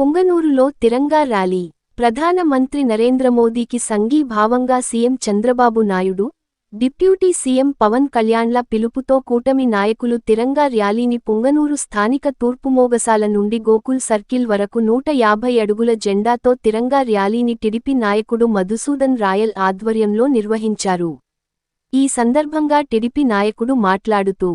పుంగనూరులో తిరంగా rally. ప్రధానమంత్రి నరేంద్ర మోదీకి సంఘీభావంగా CM Chandrababu Naidu deputy CM Pawan కళ్యాణ్ల పిలుపుతో కూటమి నాయకులు తిరంగా ర్యాలీని పుంగనూరు స్థానిక తూర్పుమోగసాల నుండి గోకుల్ సర్కిల్ వరకు నూట యాభై అడుగుల జెండాతో తిరంగా ర్యాలీని టిడిపి నాయకుడు మధుసూదన్ రాయల్ ఆధ్వర్యంలో నిర్వహించారు. ఈ సందర్భంగా టిడిపి నాయకుడు మాట్లాడుతూ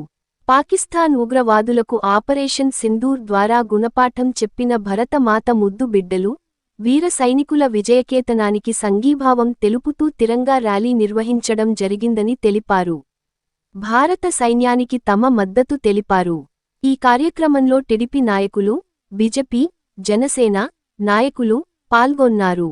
పాకిస్తాన్ ఉగ్రవాదులకు ఆపరేషన్ సింధూర్ ద్వారా గుణపాఠం చెప్పిన భరతమాత ముద్దు బిడ్డలు వీర సైనికుల విజయకేతనానికి సంఘీభావం తెలుపుతూ తిరంగా ర్యాలీ నిర్వహించడం జరిగిందని తెలిపారు. భారత సైన్యానికి తమ మద్దతు తెలిపారు. ఈ కార్యక్రమంలో టిడిపి నాయకులు బిజెపి జనసేన నాయకులు పాల్గొన్నారు.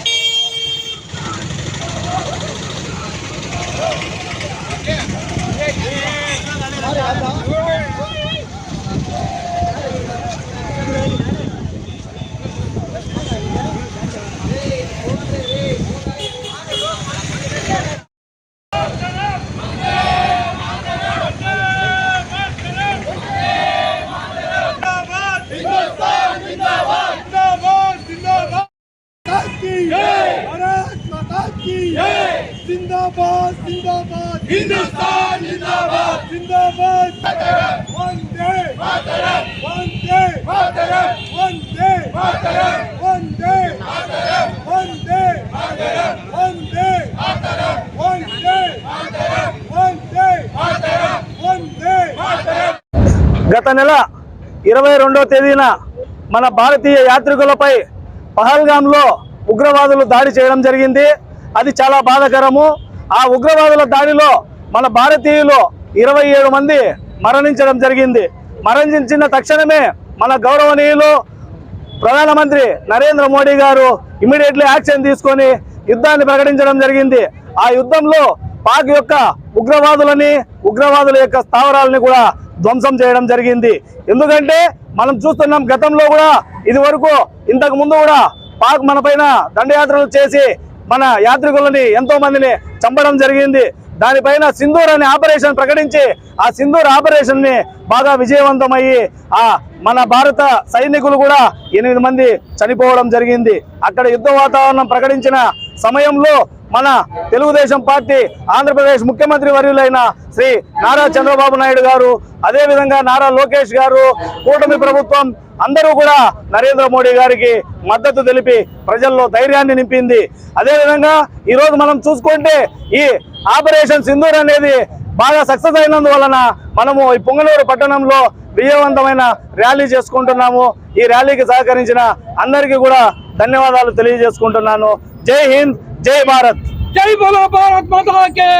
జిందాబాద్ జిందాబాద్. హిందుస్థాన్ జిందాబాద్. జిందాబాద్. వందే. మాతరం. వందే. మాతరం. వందే. మాతరం. వందే. మాతరం. వందే. మాతరం. వందే. మాతరం. వందే. మాతరం. వందే. మాతరం. వందే. మాతరం. గత నెల ఇరవై రెండవ తేదీన మన భారతీయ యాత్రికులపై పహల్గాంలో ఉగ్రవాదులు దాడి చేయడం జరిగింది. అది చాలా బాధాకరము. ఆ ఉగ్రవాదుల దాడిలో మన భారతీయులు ఇరవై ఏడు మంది మరణించడం జరిగింది. మరణించిన తక్షణమే మన గౌరవనీయులు ప్రధానమంత్రి నరేంద్ర మోడీ గారు ఇమీడియట్లీ యాక్షన్ తీసుకొని యుద్ధాన్ని ప్రకటించడం జరిగింది. ఆ యుద్ధంలో పాక్ యొక్క ఉగ్రవాదులని ఉగ్రవాదుల యొక్క స్థావరాలని కూడా ధ్వంసం చేయడం జరిగింది. ఎందుకంటే మనం చూస్తున్నాం గతంలో కూడా ఇది వరకు ఇంతకు ముందు కూడా పాక్ మన పైన దండయాత్రలు చేసి మన యాత్రికులని ఎంతో మందిని చంపడం జరిగింది. దానిపైన సింధూర్ అనే ఆపరేషన్ ప్రకటించి ఆ సింధూర్ ఆపరేషన్ని బాగా విజయవంతమయ్యి ఆ మన భారత సైనికులు కూడా ఎనిమిది మంది చనిపోవడం జరిగింది. అక్కడ యుద్ధ వాతావరణం ప్రకటించిన సమయంలో మన తెలుగుదేశం పార్టీ ఆంధ్రప్రదేశ్ ముఖ్యమంత్రి వర్యులైన శ్రీ నారా చంద్రబాబు నాయుడు గారు అదేవిధంగా నారా లోకేష్ గారు కూటమి ప్రభుత్వం అందరూ కూడా నరేంద్ర మోడీ గారికి మద్దతు తెలిపి ప్రజల్లో ధైర్యాన్ని నింపింది. అదేవిధంగా ఈరోజు మనం చూసుకుంటే ఈ ఆపరేషన్ సింధూర్ అనేది బాగా సక్సెస్ అయినందువలన మనము ఈ పొంగనూరు పట్టణంలో విజయవంతమైన ర్యాలీ చేసుకుంటున్నాము. ఈ ర్యాలీకి సహకరించిన అందరికీ కూడా ధన్యవాదాలు తెలియజేసుకుంటున్నాను. జై హింద్! జై భారత్. జై బోలో భారత్ మాతాకే.